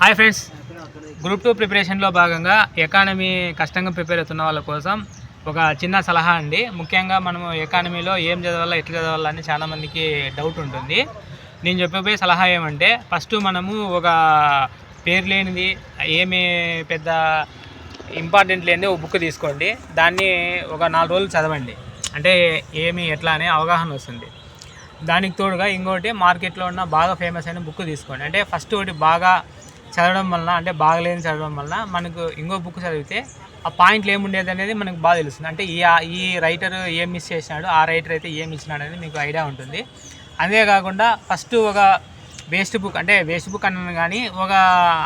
Hi friends. Group two ప్రిపరేషన్లో భాగంగా economy కష్టంగా ప్రిపేర్ అవుతున్న వాళ్ళ కోసం ఒక చిన్న సలహా అండి. ముఖ్యంగా మనము ఎకానమీలో ఏం చదవాలా ఎట్లా చదవాలా అని చాలామందికి డౌట్ ఉంటుంది. నేను చెప్పబోయే సలహా ఏమంటే ఫస్ట్ మనము ఒక పేరు లేనిది ఏమి పెద్ద ఇంపార్టెంట్ లేనిది ఒక బుక్ తీసుకోండి. దాన్ని ఒక నాలుగు రోజులు చదవండి. అంటే ఏమి ఎట్లా అనే అవగాహన వస్తుంది. దానికి తోడుగా ఇంకోటి మార్కెట్లో ఉన్న బాగా ఫేమస్ అయిన బుక్ తీసుకోండి. అంటే ఫస్ట్ ఒకటి బాగా చదవడం వలన అంటే బాగలేని చదవడం వలన మనకు ఇంకో బుక్ చదివితే ఆ పాయింట్లు ఏముండేది అనేది మనకు బాగా తెలుస్తుంది. అంటే ఈ ఈ రైటర్ ఏం మిస్ చేసినాడు ఆ రైటర్ అయితే ఏం ఇచ్చినాడు అనేది మీకు ఐడియా ఉంటుంది. అంతేకాకుండా ఫస్ట్ ఒక వేస్ట్ బుక్ అంటే వేస్ట్ బుక్ అన్నాను కానీ ఒక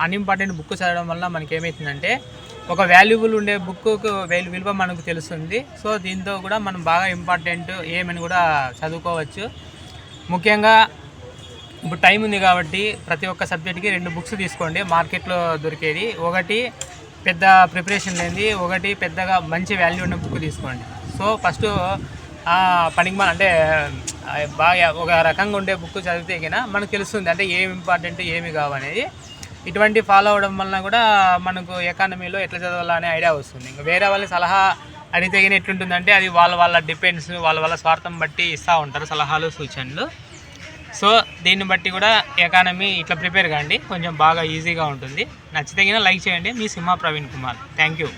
అన్ఇంపార్టెంట్ బుక్ చదవడం వల్ల మనకి ఏమవుతుందంటే ఒక వాల్యుబుల్ ఉండే బుక్కు విలువ మనకు తెలుస్తుంది. సో దీంతో కూడా మనం బాగా ఇంపార్టెంట్ ఏమని కూడా చదువుకోవచ్చు. ముఖ్యంగా ఇప్పుడు టైం ఉంది కాబట్టి ప్రతి ఒక్క సబ్జెక్ట్కి రెండు బుక్స్ తీసుకోండి. మార్కెట్లో దొరికేది. ఒకటి పెద్ద ప్రిపరేషన్ లేనిది ఒకటి పెద్దగా మంచి వాల్యూ ఉన్న బుక్ తీసుకోండి. సో ఫస్ట్ పనికి మన అంటే బాగా ఒక రకంగా ఉండే బుక్ చదివితే కినా మనకు తెలుస్తుంది అంటే ఏమి ఇంపార్టెంట్ ఏమి కావనేది. ఇటువంటి ఫాలో అవడం వలన కూడా మనకు ఎకానమీలో ఎట్లా చదవాలా అనే ఐడియా వస్తుంది. ఇంకా వేరే వాళ్ళ సలహా అడిగితే కానీ ఎట్లుంటుందంటే అది వాళ్ళ వాళ్ళ డిపెండ్స్ వాళ్ళ వాళ్ళ స్వార్థం బట్టి ఇస్తూ ఉంటారు సలహాలు సూచనలు. సో దీన్ని బట్టి కూడా ఎకానమీ ఇట్లా ప్రిపేర్ కాండి. కొంచెం బాగా ఈజీగా ఉంటుంది. నచ్చితే లైక్ చేయండి. మీ సింహ ప్రవీణ్ కుమార్. Thank you